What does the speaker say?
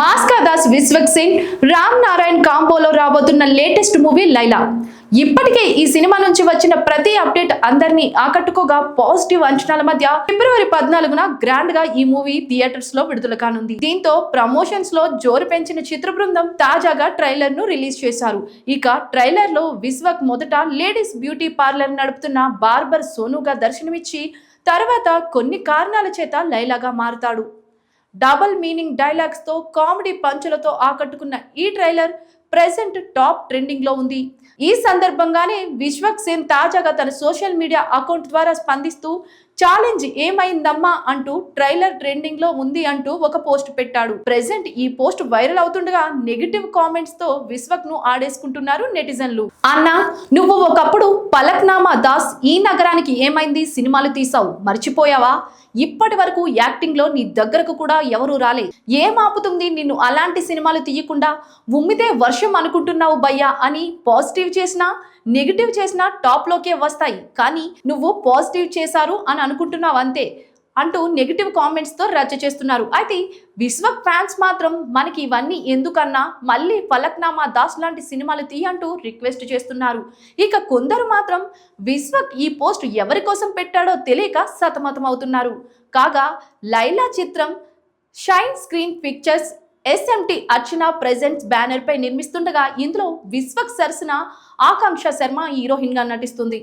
మాస్కా దాస్ విశ్వక్ సింగ్ రామ్ నారాయణ్ కాంబోలో రాబోతున్న latest movie Laila. ఇప్పటికే ఈ సినిమా నుంచి వచ్చిన ప్రతి అప్డేట్ అందరినీ ఆకట్టుకోగా పాజిటివ్ అంచనాల మధ్య ఫిబ్రవరి పద్నాలుగున గ్రాండ్గా ఈ మూవీ థియేటర్స్లో విడుదల కానుంది. దీంతో ప్రమోషన్స్లో జోరు పెంచిన చిత్ర బృందం తాజాగా ట్రైలర్ను రిలీజ్ చేశారు. ఇక ట్రైలర్లో విశ్వక్ మొదట లేడీస్ బ్యూటీ పార్లర్ నడుపుతున్న బార్బర్ సోనుగా దర్శనమిచ్చి తర్వాత కొన్ని కారణాల చేత లైలాగా మారుతాడు. డబుల్ మీనింగ్ డైలాగ్స్తో కామెడీ పంచులతో ఆకట్టుకున్న ఈ ట్రైలర్ ప్రెసెంట్ టాప్ ట్రెండింగ్లో ఉంది. ఈ సందర్భంగానే విశ్వక్ సేన్ తాజాగా తన సోషల్ మీడియా అకౌంట్ ద్వారా స్పందిస్తూ ఛాలెంజ్ ఏమైందమ్మా అంటూ ట్రైలర్ ట్రెండింగ్లో ఉంది అంటూ ఒక పోస్ట్ పెట్టాడు. ప్రెసెంట్ ఈ పోస్ట్ వైరల్ అవుతుండగా నెగిటివ్ కామెంట్స్తో విశ్వక్ను ఆడేసుకుంటున్నారు నెటిజన్లు. అన్న నువ్వు ఒకప్పుడు పలక్నామా దాస్ ఈ నగరానికి ఏమైంది? సినిమాలు తీసావు మర్చిపోయావా? ఇప్పటి వరకు యాక్టింగ్లో నీ దగ్గరకు కూడా ఎవరు రాలే. ఏం ఆపుతుంది నిన్ను అలాంటి సినిమాలు తీయకుండా? ఉమ్మితే వర్షం అనుకుంటున్నావు భయ్యా అని పాజిటివ్ చేసినా నెగిటివ్ చేసినా టాప్ లోకే వస్తాయి. కానీ నువ్వు పాజిటివ్ చేశారు అని అనుకుంటున్నావు అంతే అంటూ నెగిటివ్ కామెంట్స్తో రచ్చ చేస్తున్నారు. అయితే విశ్వక్ ఫ్యాన్స్ మాత్రం మనకి ఇవన్నీ ఎందుకన్నా మళ్ళీ ఫలక్నామా దాస్ లాంటి సినిమాలు తీ అంటూ రిక్వెస్ట్ చేస్తున్నారు. ఇక కొందరు మాత్రం విశ్వక్ ఈ పోస్ట్ ఎవరి కోసం పెట్టాడో తెలియక సతమతం అవుతున్నారు కాగా లైలా చిత్రం shine screen pictures SMT Archana presents banner పై నిర్మిస్తుండగా ఇందులో విశ్వక్ సరసన ఆకాంక్ష శర్మ హీరోయిన్గా నటిస్తుంది.